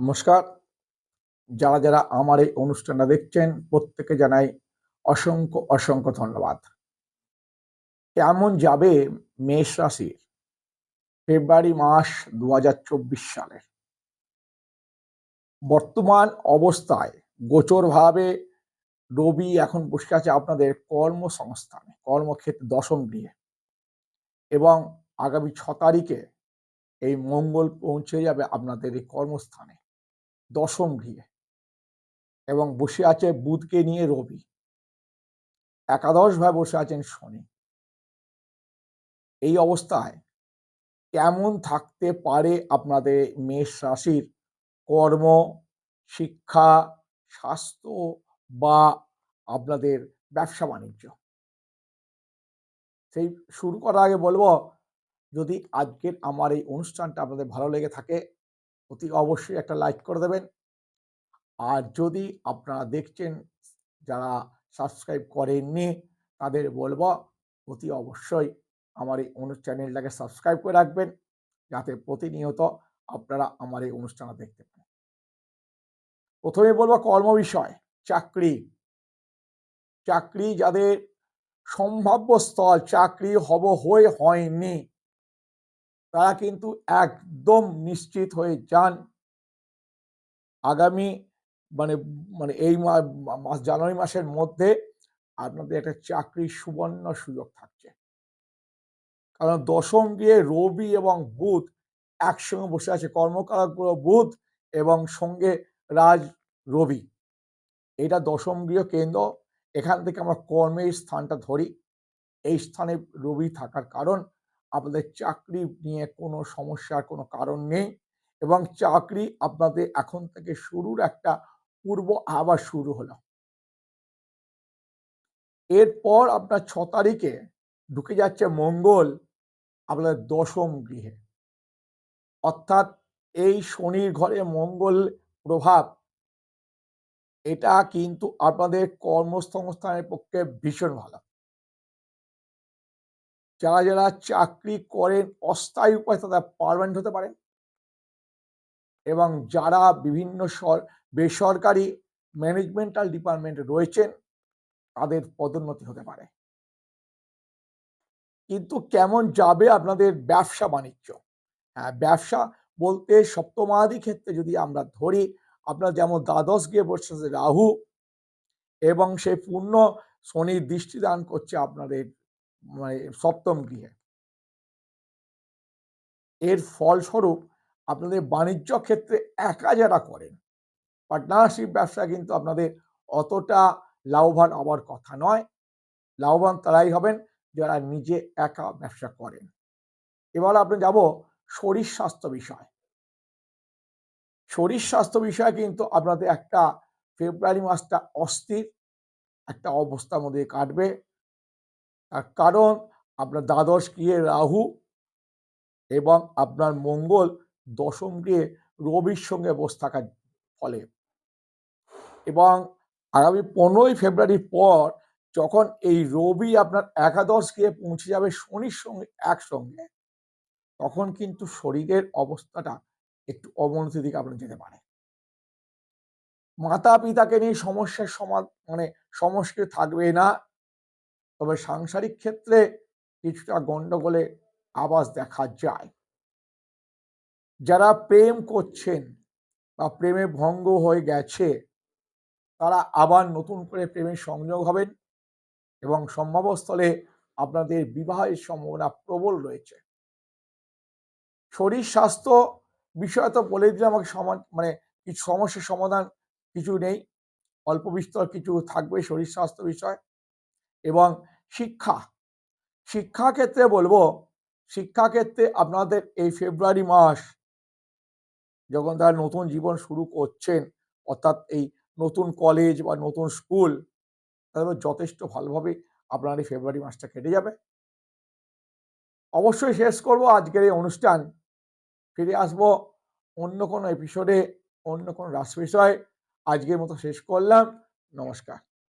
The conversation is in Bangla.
নমস্কার। যারা যারা আমার এই অনুষ্ঠানটা দেখছেন প্রত্যেকে জানাই অসংখ্য অসংখ্য ধন্যবাদ। কেমন যাবে মেষ রাশির ফেব্রুয়ারি মাস দু সালে বর্তমান অবস্থায় গোচরভাবে রবি এখন বসে আছে আপনাদের কর্মসংস্থানে, কর্মক্ষেত্রে দশম গৃহে। এবং আগামী ছ তারিখে এই মঙ্গল পৌঁছে যাবে আপনাদের এই কর্মস্থানে। দশম গৃহে এবং বসে আছে বুধকে নিয়ে রবি। একাদশ ভাবে বসে আছেন শনি। এই অবস্থায় কেমন থাকতে পারে আপনাদের মেষ রাশির কর্ম, শিক্ষা, স্বাস্থ্য বা আপনাদের ব্যবসা বাণিজ্য? সেই শুরু করার আগে বলব, যদি আজকের আমার এই অনুষ্ঠানটা আপনাদের ভালো লেগে থাকে অতি অবশ্যই একটা লাইক করে দেবেন। আর যদি আপনারা দেখছেন যারা সাবস্ক্রাইব করেননি, তাদের বলব অতি অবশ্যই আমার এই অনু চ্যানেলটাকে সাবস্ক্রাইব করে রাখবেন, যাতে প্রতিনিয়ত আপনারা আমার এই অনুষ্ঠানটা দেখতে পান। প্রথমে বলব কর্ম বিষয়, চাকরি। চাকরি যাদের সম্ভাব্য স্থল, চাকরি হব হয়ে হয়নি। তারা কিন্তু একদম নিশ্চিত হয়ে যান। আগামী মানে মানে এই মাস, জানুয়ারি মাসের মধ্যে আপনাদের একটা চাকরির সুবর্ণ সুযোগ থাকছে। কারণ দশম গিয়ে রবি এবং বুধ একসঙ্গে বসে আছে কর্মকারক বুধ এবং সঙ্গে রাজ রবি। এটা দশম গৃহ কেন্দ্র, এখান থেকে আমরা কর্মের স্থানটা ধরি। এই স্থানে রবি থাকার কারণ আপনাদের চাকরি নিয়ে কোনো সমস্যার কোনো কারণ নেই এবং চাকরি আপনাদের এখন থেকে শুরুর একটা পূর্ব আবার শুরু হলো। এরপর আপনার ছ তারিখে ঢুকে যাচ্ছে মঙ্গল, আপনাদের দশম গৃহে। অর্থাৎ এই শনির ঘরে মঙ্গল প্রভাব, এটা কিন্তু আপনাদের কর্মসংস্থানের পক্ষে ভীষণ ভালো। যারা যারা চাকরি করেন, অস্থায়ী উপায় তারা পারমানেন্ট হতে পারেন। এবং যারা বিভিন্ন বেসরকারি ম্যানেজমেন্টাল ডিপার্টমেন্টে রয়েছেন, তাদের পদোন্নতি হতে পারে। কিন্তু কেমন যাবে আপনাদের ব্যবসা বাণিজ্য? হ্যাঁ ব্যবসা বলতে সপ্তমাদি ক্ষেত্রে যদি আমরা ধরি, আপনার যেমন দ্বাদশ গিয়ে বসছে রাহু এবং সেই পূর্ণ শনির দৃষ্টি দান করছে আপনাদের মানে সপ্তম গৃহে। এর ফলস্বরূপ আপনাদের বাণিজ্য ক্ষেত্রে একা যারা করেন পার্টনারশিপ ব্যবসা কিন্তু আপনাদের অতটা লাভবান হওয়ার কথা নয়। লাভবান তারাই হবেন যারা নিজে একা ব্যবসা করেন। এবার আপনি যাব শরীর স্বাস্থ্য বিষয়। শরীর স্বাস্থ্য বিষয়ে কিন্তু আপনাদের একটা ফেব্রুয়ারি মাসটা অস্থির, একটা অবস্থার মধ্যে কাটবে। কারণ আপনার দ্বাদশ গৃহে রাহু এবং আপনার মঙ্গল দশম গৃহে রবির সঙ্গে বসে থাকার ফলে। এবং আগামী পনেরোই ফেব্রুয়ারির পর যখন এই রবি আপনার একাদশ গিয়ে পৌঁছে যাবে শনির সঙ্গে একসঙ্গে, তখন কিন্তু শরীরের অবস্থাটা একটু অবনতির দিকে আপনার যেতে পারে। মাতা পিতাকে নিয়ে সমস্যার সমাধান মানে সমস্যা থাকবে না। তবে সাংসারিক ক্ষেত্রে কিছুটা গন্ডগোলে আবাস দেখা যায়। যারা প্রেম করছেন বা প্রেমে ভঙ্গ হয়ে গেছে, তারা আবার নতুন করে প্রেমের সংযোগ হবেন এবং সম্ভবস্থলে আপনাদের বিবাহের সম্ভাবনা প্রবল রয়েছে। শরীর স্বাস্থ্য বিষয় তো বলে দিলে আমাকে সমান মানে কিছু সমস্যার সমাধান কিছু নেই। অল্প বিস্তর কিছু থাকবে শরীর স্বাস্থ্য বিষয়। এবং শিক্ষা। শিক্ষা ক্ষেত্রে বলব, শিক্ষাক্ষেত্রে আপনাদের এই ফেব্রুয়ারি মাস যখন তারা নতুন জীবন শুরু করছেন, অর্থাৎ এই নতুন কলেজ বা নতুন স্কুল তাদের যথেষ্ট ভালোভাবে আপনার এই ফেব্রুয়ারি মাসটা কেটে যাবে। অবশ্যই শেষ করব আজকের এই অনুষ্ঠান। ফিরে আসব অন্য কোনো এপিসোডে অন্য কোনো রাস বিষয়। আজকের মতো শেষ করলাম। নমস্কার।